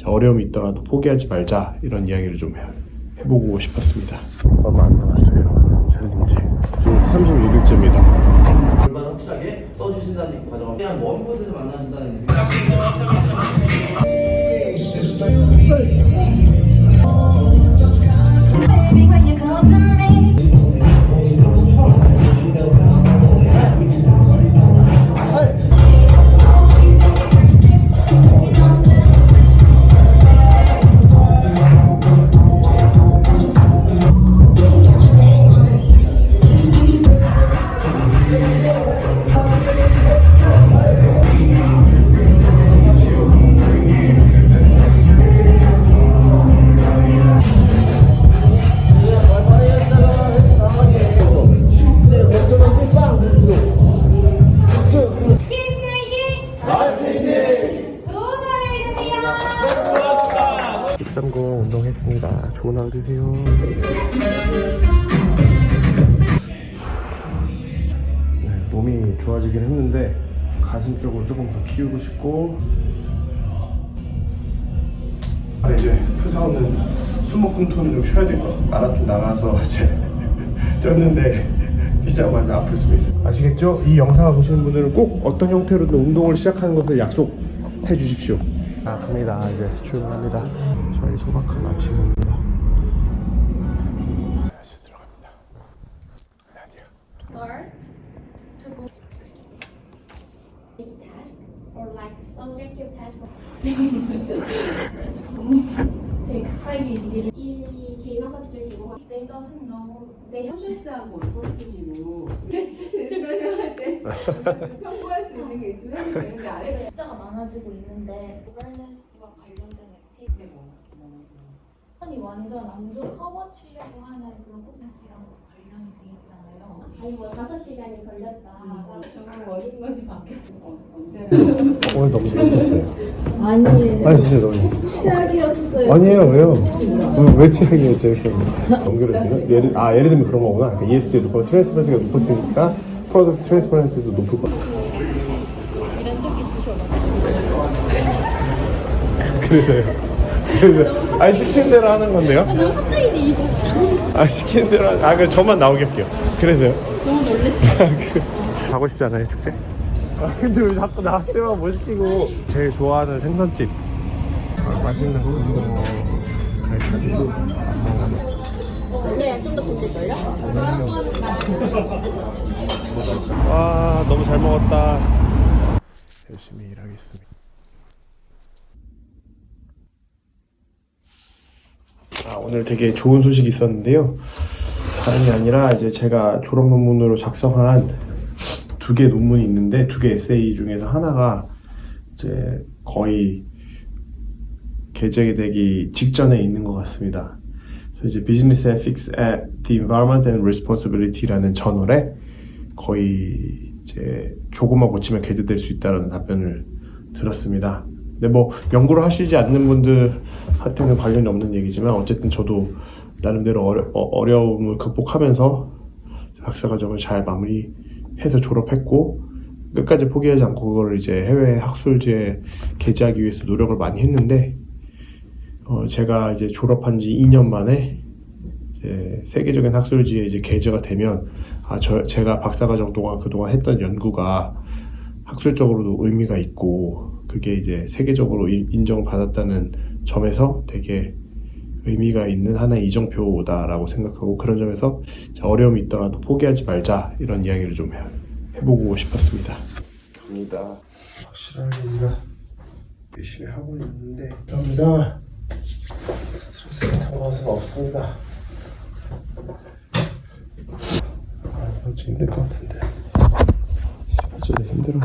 자, 어려움이 있더라도 포기하지 말자 이런 이야기를 좀 해- 해보고 싶었습니다. 얼마 안 남았어요. 챌린지. 지금 31일째입니다. 얼마나 확실하게 써주신다는 과정을 그냥 먼 곳에서 만나신다는 느낌. 운동했습니다. 좋은 하루 되세요. 네, 몸이 좋아지긴 했는데 가슴 쪽을 조금 더 키우고 싶고 아, 이제 푸사오는 수목금토는 좀 쉬어야 될 것 같습니다. 마라톤 나가서 이제 뛰었는데 뛰자마자 아플 수가 있어요. 아시겠죠? 이 영상을 보시는 분들은 꼭 어떤 형태로든 운동을 시작하는 것을 약속해 주십시오. 아, 갑니다. 이제 출발합니다. 저희 소박한 아침입니다. 다시 들어갑니다. 아니요. Start to go task or like subjective task. 되게 급하게 일을 이 개인화 서비스를 제공한 They doesn't know they 홈쇼스하고 올버스기로 디스크레션 때 청구할 수 있는 게 있으면 되는데 많아지고 있는데 awareness와 관련된 액티비티 아니 완전 남들 커버 치려고 하는 그런 코미스랑 관련이 돼 있잖아요. 아니 뭐 다섯 시간이 걸렸다. 정말 모든 것이 바뀌었어 어, 오늘 너무 재밌었어요. 아니 아니 진짜 너무 재밌었어요. 최악이었어요. 아니에요 왜요? 왜, 왜 최악이에요 재밌었는데 연결해주면 예를 아 예를 들면 그런 거구나 그러니까 ESG 높고 트랜스퍼런스가 높았으니까 프로덕트 트랜스퍼런스도 높을 거 이런 적 있으셔 그래서요. 그래서 아니 시키는 대로 하는 건데요? 너무 이아 시키는 대로 하... 아그 저만 나오게 할게요. 그래서요? 너무 놀랬어요 가고 싶지 않아요 축제? 아 근데 왜 자꾸 나한테만 못 시키고. 제일 좋아하는 생선집. 아, 맛있는 거. 가지고 원래 좀더 굴릴걸요? 와 너무 잘 먹었다. 열심히 일하겠습니다 아, 오늘 되게 좋은 소식이 있었는데요 다른 게 아니라 이제 제가 졸업 논문으로 작성한 두 개 논문이 있는데 두 개 에세이 중에서 하나가 이제 거의 개정이 되기 직전에 있는 것 같습니다. 그래서 이제 Business Ethics at the Environment and Responsibility라는 저널에 거의 이제 조금만 고치면 게재될 수 있다는 답변을 들었습니다. 근데 뭐 연구를 하시지 않는 분들 한테는 관련이 없는 얘기지만 어쨌든 저도 나름대로 어려, 어, 어려움을 극복하면서 박사과정을 잘 마무리해서 졸업했고 끝까지 포기하지 않고 그거를 이제 해외 학술지에 게재하기 위해서 노력을 많이 했는데 어, 제가 이제 졸업한 지 2년 만에 세계적인 학술지에 이제 게재가 되면 아, 저, 제가 박사과정 동안 그동안 했던 연구가 학술적으로도 의미가 있고 그게 이제 세계적으로 인- 인정을 받았다는 점에서 되게 의미가 있는 하나의 이정표다라고 생각하고 그런 점에서 자, 어려움이 있더라도 포기하지 말자 이런 이야기를 좀 해, 해보고 싶었습니다. 갑니다. 확실하게 우리가 열심히 하고 있는데 감사합니다. 스트레스 같은 것은 없습니다. 아, 좀 힘들 것 같은데. 어쩌다 힘들어.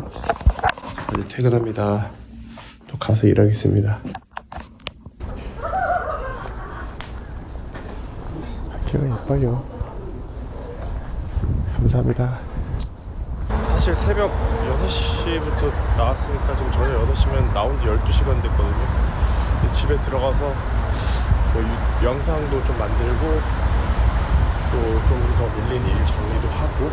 이제 퇴근합니다. 또 가서 일하겠습니다. 키가 예뻐요. 감사합니다. 사실 새벽 6시부터 나왔으니까 지금 저녁 8시면 나온 지 12시간 됐거든요. 집에 들어가서 뭐 유- 영상도 좀 만들고 또 좀 더 밀린 일 정리도 하고